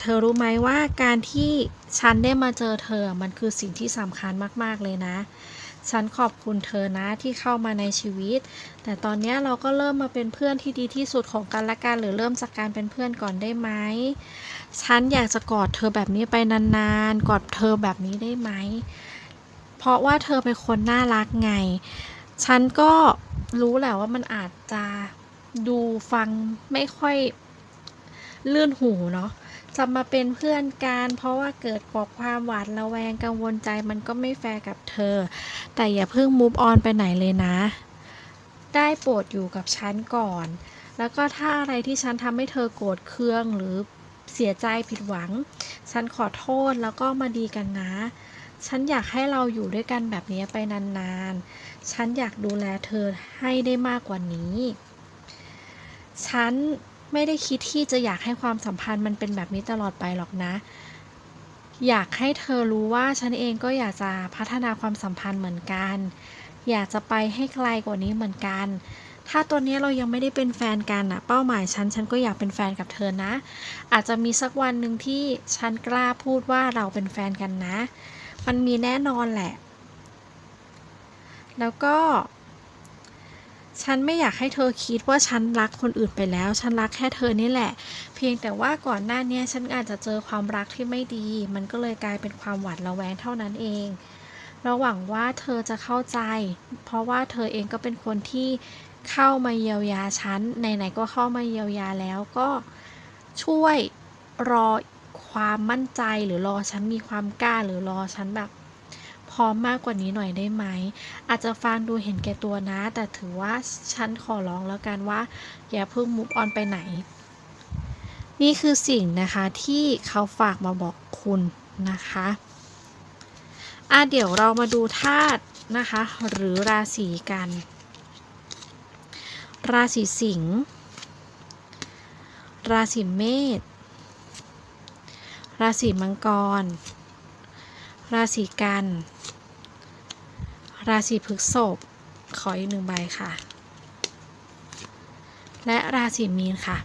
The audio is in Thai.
เธอรู้ไหมว่าการที่ฉันได้มาเจอเธอมันคือสิ่งที่สำคัญมาก ๆ เลยนะ ฉันขอบคุณเธอนะที่เข้ามาในชีวิต แต่ตอนนี้เราก็เริ่มมาเป็นเพื่อนที่ดีที่สุดของกันและกันหรือเริ่มจากการเป็นเพื่อนก่อนได้ไหม ฉันอยากจะกอดเธอแบบนี้ไปนานๆ กอดเธอแบบนี้ได้ไหม เพราะว่าเธอเป็นคนน่ารักไง ฉันก็รู้แหละว่ามันอาจจะดูฟังไม่ค่อย ลื่นหูเนาะจะมาเป็นเพื่อนกันเพราะว่าเกิดปอกความหวาดระแวงกังวลใจมันก็ไม่แฟร์กับเธอ แต่อย่าเพิ่ง move on ไปไหนเลยนะ ได้โปรดอยู่กับฉันก่อน แล้วก็ถ้าอะไรที่ฉันทำให้เธอโกรธเคืองหรือเสียใจผิดหวัง ฉันขอโทษแล้วก็มาดีกันนะ ฉันอยากให้เราอยู่ด้วยกันแบบนี้ไปนานๆ ฉันอยากดูแลเธอให้ได้มากกว่านี้ ฉัน ไม่ได้คิดที่จะอยากให้ความสัมพันธ์มันเป็นแบบนี้ตลอดไปหรอกนะ อยากให้เธอรู้ว่าฉันเองก็อยากจะพัฒนาความสัมพันธ์เหมือนกัน อยากจะไปให้ไกลกว่านี้เหมือนกัน ถ้าตัวนี้เรายังไม่ได้เป็นแฟนกันอะเป้าหมายฉันฉันก็อยากเป็นแฟนกับเธอนะ อาจจะมีสักวันหนึ่งที่ฉันกล้าพูดว่าเราเป็นแฟนกันนะ มันมีแน่นอนแหละ แล้วก็ ฉันไม่อยากให้เธอคิดว่าฉันรักคนอื่นไปแล้ว ฉันรักแค่เธอนี่แหละ เพียงแต่ว่าก่อนหน้านี้ฉันอาจจะเจอความรักที่ไม่ดี มันก็เลยกลายเป็นความหวาดระแวงเท่านั้นเองเราหวังว่าเธอจะเข้าใจ เพราะว่าเธอเองก็เป็นคนที่เข้ามาเยียวยาฉันไหนๆก็เข้ามาเยียวยาแล้วก็ช่วยรอความมั่นใจหรือรอฉันมีความกล้าหรือรอฉันแบบ พร้อมมากกว่านี้หน่อยได้ไหม อาจจะฟังดูเห็นแก่ตัวนะ แต่ถือว่าฉันขอร้องแล้วกันว่า อย่าเพิ่งมุ v ออนไปไหน นี่คือสิ่งนะคะที่เขาฝากมาบอกคุณนะคะอะเดี๋ยวเรามาดูธาตุนะคะ หรือราศีกัน ราศีสิงห์ราศีเมษราศีมังกร ราศีกัน ราศีพฤษภขออีกหนึ่งใบค่ะ และราศีมีนค่ะ